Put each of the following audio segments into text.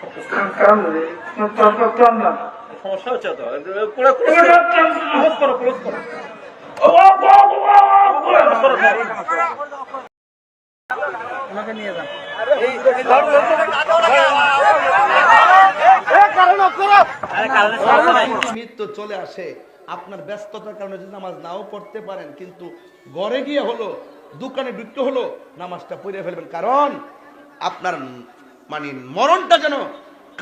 করতেছে। সমস্যা হচ্ছে তো পুরো ক্লোজ করো ক্লোজ করো। ওনাকে নিয়ে যান। আরে কারণে সমস্যা নাই। মৃত্যু চলে আসে। আপনার ব্যস্ততার কারণে যদি নামাজ নাও পড়তে পারেন কিন্তু ঘরে গিয়ে হলো দোকানে ঢুকতে হলো নামাজটা পড়ে ফেলবেন। কারণ আপনার মানে মরণটা যেন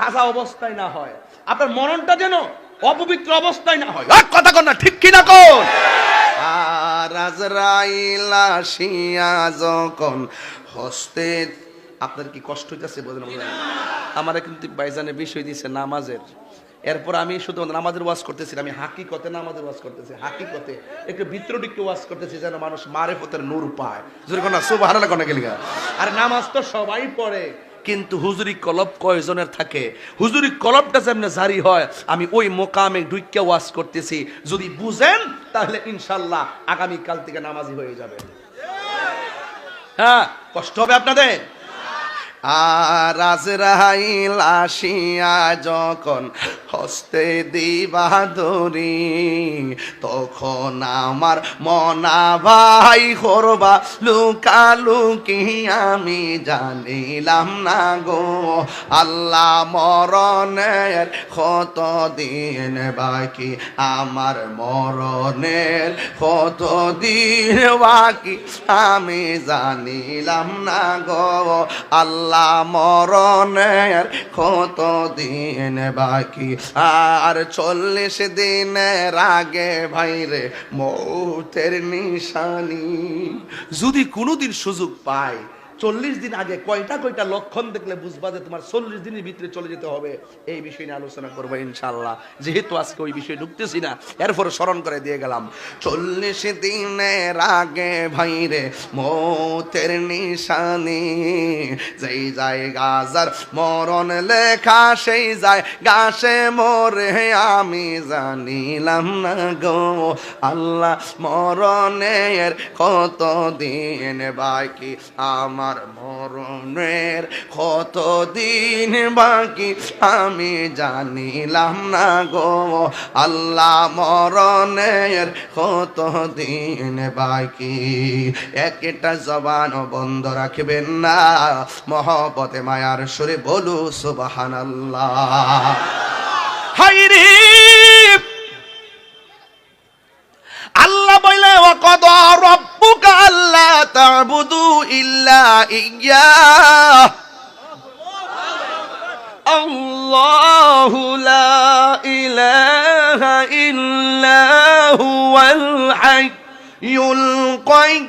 কাজা অবস্থায় না হয় আপনার মরণটা যেন অপবিত্র অবস্থায় না হয়। কথা কর না ঠিক কি না কোন? আর আজরাইল আসিয়া যখন হস্তে আপনার কি কষ্ট হইতেছে বোঝেন আমারে কিন্তু বাইজানে বিষয় দিয়েছে নামাজের। এরপর আমি শুধু নামাজের ওয়াজ করতেছি আমি হাকিকতে নামাজের ওয়াজ করতেছি হাকিকতে। একটু ভিতরটি একটু ওয়াজ করতেছি যেন মানুষ মারে মারেফতের নূর পায়। যদি কোনো সুবাহ আর নামাজ তো সবাই পড়ে। কিন্তু হুজুরি কলব কয়জনের থাকে? হুজুরি কলবটা যেমনি জারি হয়, আমি ওই মোকামে ঢুইকে ওয়াজ করতেছি। যদি বুঝেন, তাহলে ইনশাল্লাহ আগামীকাল থেকে নামাজি হয়ে যাবে। হ্যাঁ কষ্ট হবে আপনাদের? আর আজরাইল আসিয়া যখন হস্তে দিবা দরি তখন আমার মনা ভাই করবা লুকালুকি আমি জানিলাম না গো, আল্লাহ মরণের কত দিন বাকি, আমার মরণের কত দিন বাকি, আমি জানিলাম না গো, আল্লাহ মরণের কত দিন বাকি? আর চল্লিশ দিনের আগে ভাইরে মৌতের নিশানি। যদি কোনোদিন সুযোগ পায় চল্লিশ দিন আগে কয়টা কয়টা লক্ষণ দেখলে বুঝবা যে তোমার চল্লিশ দিনের ভিতরে চলে যেতে হবে? এই বিষয় নিয়ে আলোচনা করব ইনশাল্লাহ যেহেতু আজকে ওই বিষয়ে ঢুকতেছি না, এরপর স্মরণ করে দিয়ে গেলাম। চল্লিশ দিনের আগে ভাইরে মৌতের নিশানি, যেই যায় গাজার মরণ লেখা, সেই যায় গাছে মরে, আমি জানিলাম না গো। আল্লাহ মরণের কত দিন বাকি? আমার মরণের কত দিন বাকি আমি জানিলাম না গো। আল্লাহ মরণের কত দিন বাকি? একটা জবান বন্ধ রাখবেন না। মহব্বতে, মায়ার সুরে বলু সুবাহান আল্লাহ আল্লাহ বলে ওয়াকাদ রাব্বুকা تعبدوا إلا إياه. الله لا إله إلا هو الحي القيوم.